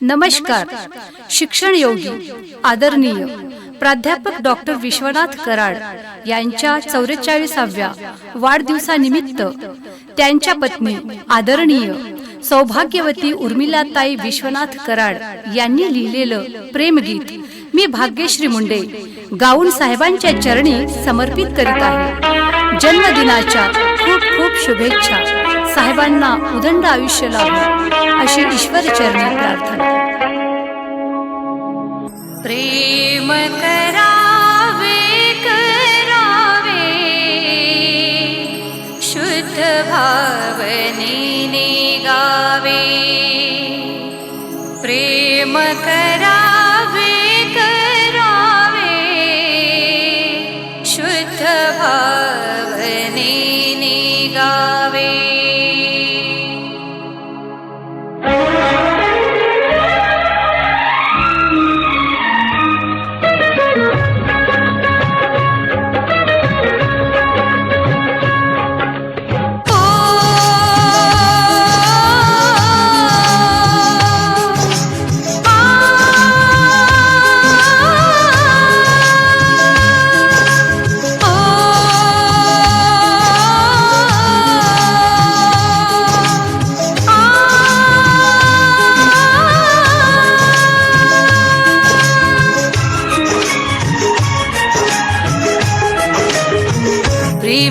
नमस्कार. शिक्षण योगी आदरणीय प्राध्यापक डॉक्टर विश्वनाथ कराड यांच्या चौवेचाळीसाव्या वाढदिवसानिमित्त त्यांच्या पत्नी आदरणीय सौभाग्यवती उर्मिलाताई विश्वनाथ कराड यांनी लिहिलेलं प्रेमगीत मी भाग्यश्री मुंडे गाऊन साहेबांच्या चरणी समर्पित करीत आहे. जन्मदिनाच्या खूप खूप शुभेच्छा. साहेबांना उदंड आयुष्य लाभो अशी ईश्वर चरणी प्रार्थना प्रेम करावे करावे शुद्ध भावनेने गावे. प्रेम करावे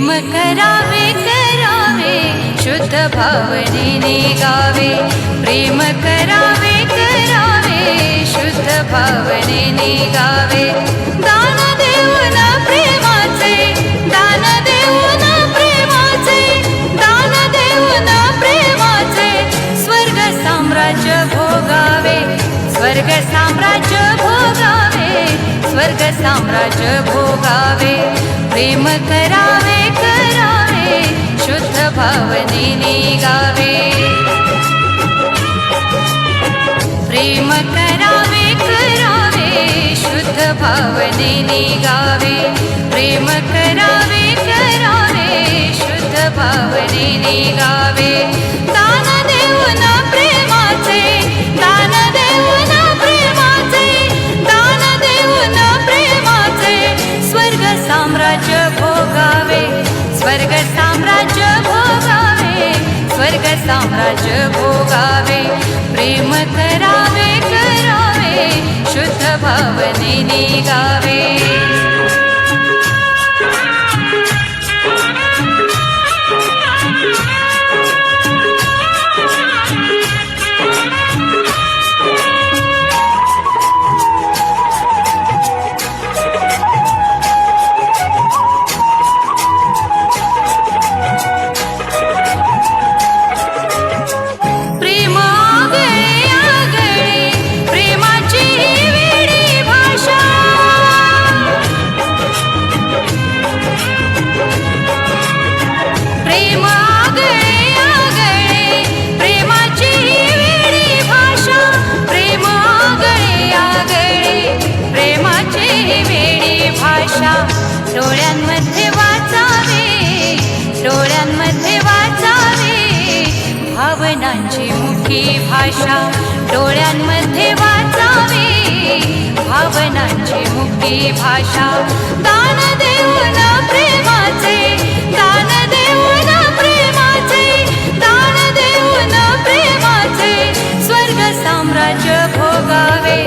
प्रेम करावे करावे शुद्ध भावनेने गावे प्रेम करावे करावे शुद्ध भावनेने गावे दान देऊन प्रेमाचे दान देऊन प्रेमाचे दान देऊन प्रेमाचे. स्वर्ग साम्राज्य भोगावे स्वर्ग साम्राज्य भोगावे स्वर्ग साम्राज्य भोगावे. प्रेम करावे शुद्ध भावनेने गावे प्रेम करावे करावे शुद्ध भावनेने गावे प्रेम करावे करावे शुद्ध भावनेने गावे करावे करावे शुद्ध भावनेने गावे डोळ्यांमध्ये वाचावे डोळ्यांमध्ये वाचावे. भावनांची मुखी भाषा डोळ्यांमध्ये वाचावे. भावनांची मुठी भाषा दान देऊन प्रेमाचे दान देऊन प्रेमाचे दान देऊन प्रेमाचे. स्वर्ग साम्राज्य भोगावे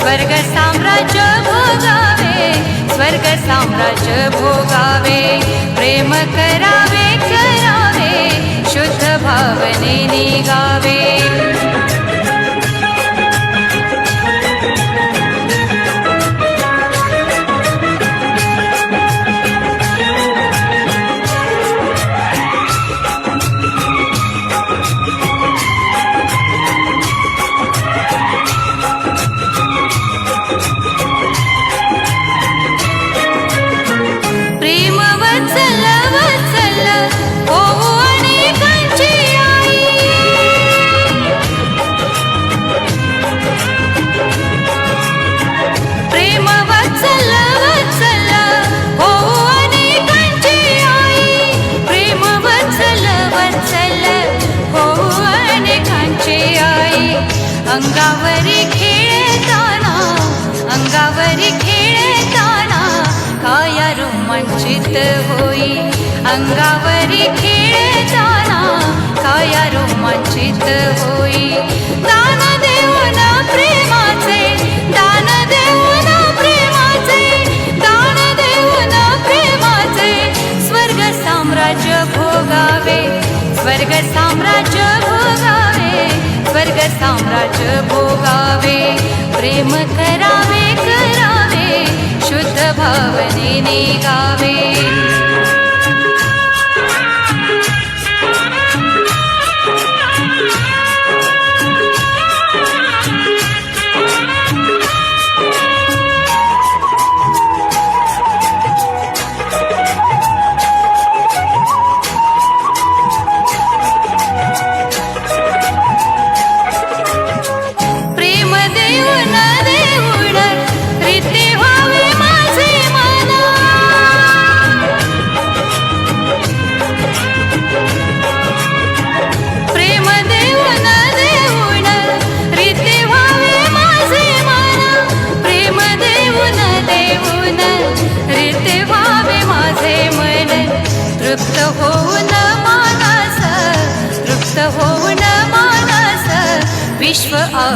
स्वर्ग साम्राज्य भोगावे. स्वर्ग साम्राज्य भोगावे प्रेम करावे करावे शुद्ध भावने गावे अंगावरी खेळताना काया रोमांचित होई? दान देऊन प्रेमाचे दान देऊन प्रेमाचे दान देऊन प्रेमाचे. स्वर्ग साम्राज्य भोगावे स्वर्ग साम्राज्य भोगावे स्वर्ग साम्राज्य भोगावे. प्रेम करावे करावे शुद्ध भावने गावे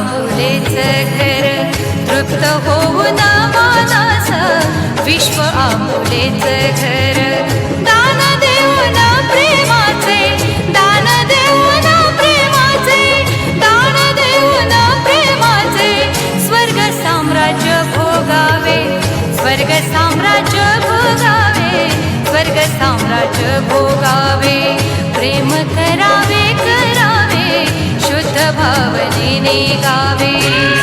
विश्व घर तृप्त होऊन मानास विश्व आपुलेच घर. दान देऊन प्रेमाचे दान देऊन प्रेमाचे दान देऊन प्रेमाचे. स्वर्ग साम्राज्य भोगावे स्वर्ग साम्राज्य भोगावे स्वर्ग साम्राज्य भोगावे. भावनेने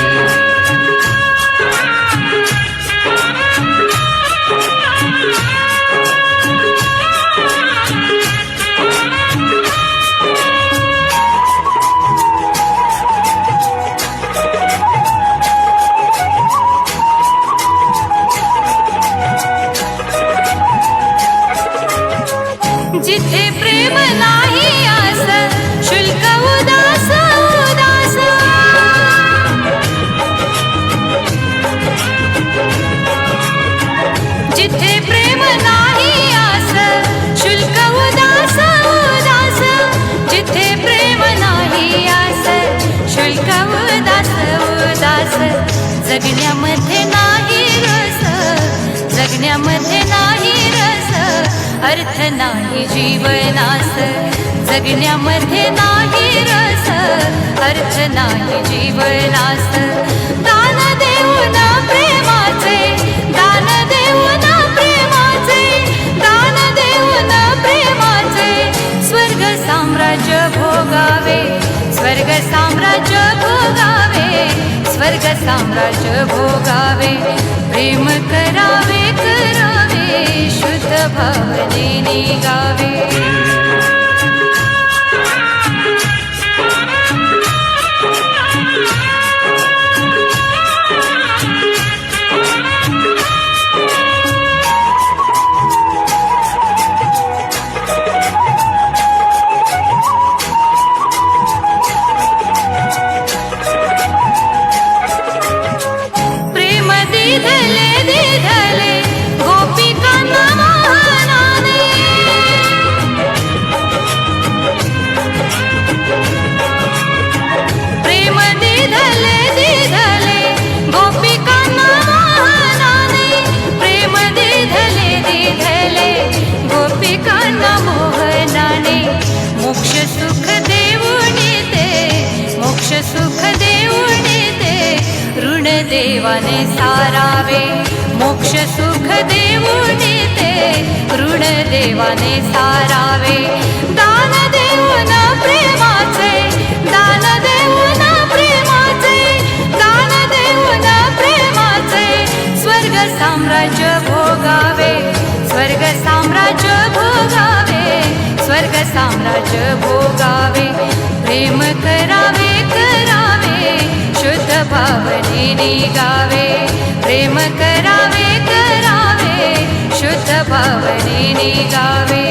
नाही रस अर्थ नाही जीवनास. जगण्यामध्ये नाही रस अर्थ नाही जीवनास. दान देऊन प्रेमाचे दान देऊन प्रेमाचे दान देऊन प्रेमाचे. स्वर्ग साम्राज्य भोगावे स्वर्ग साम्राज्य भोगावे स्वर्ग साम्राज्य भोगावे. प्रेम करावे करावे शुद्ध भावनेने गावे देवाने सारावे. मोक्ष सुख देऊनी ते ऋण देवाने सारावे. दान देऊन प्रेमाचे. दान देऊन प्रेमाचे. दान देऊन प्रेमाचे. स्वर्ग साम्राज्य भोगावे. स्वर्ग साम्राज्य भोगावे. स्वर्ग साम्राज्य भोगावे. प्रेम करावे. भावनेने गावे प्रेम करावे करावे शुद्ध भावनेने गावे